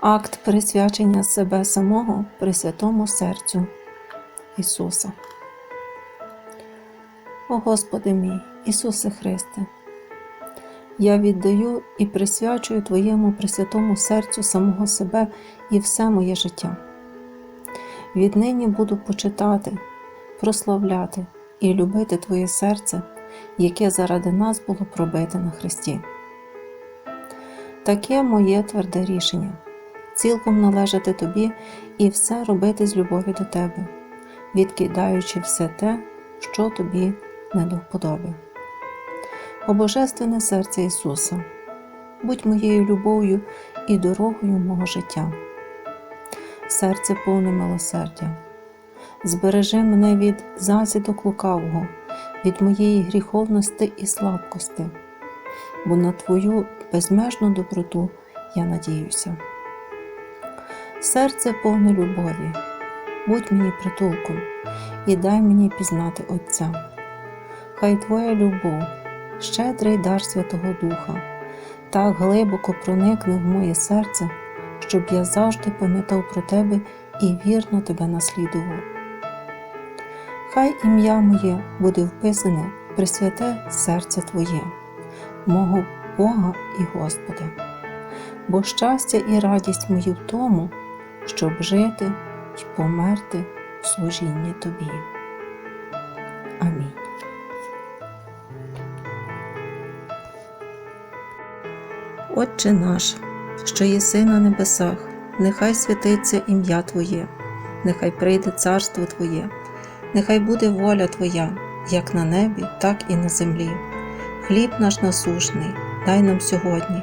акт присвячення себе самого Пресвятому серцю Ісуса. О Господи мій, Ісусе Христе, я віддаю і присвячую Твоєму Пресвятому серцю самого себе і все моє життя. Віднині буду почитати, прославляти і любити Твоє серце, яке заради нас було пробите на Христі. Таке моє тверде рішення цілком належати тобі і все робити з любові до тебе, відкидаючи все те, що тобі не до вподоби. О Божественне серце Ісуса, будь моєю любов'ю і дорогою мого життя. Серце повне милосердя, збережи мене від засідок лукавого, від моєї гріховності і слабкости, бо на Твою безмежну доброту я надіюся. Серце повне любові, будь мені притулком і дай мені пізнати Отця. Хай Твоя любов, щедрий дар Святого Духа, так глибоко проникне в моє серце, щоб я завжди пам'ятав про Тебе і вірно Тебе наслідував. Хай ім'я моє буде вписане при святе серце Твоє, мого Бога і Господа, бо щастя і радість мої в тому, щоб жити й померти в служінні Тобі. Амінь. Отче наш, що єси на небесах, нехай святиться ім'я Твоє, нехай прийде царство Твоє, нехай буде воля Твоя, як на небі, так і на землі. Хліб наш насушний, дай нам сьогодні,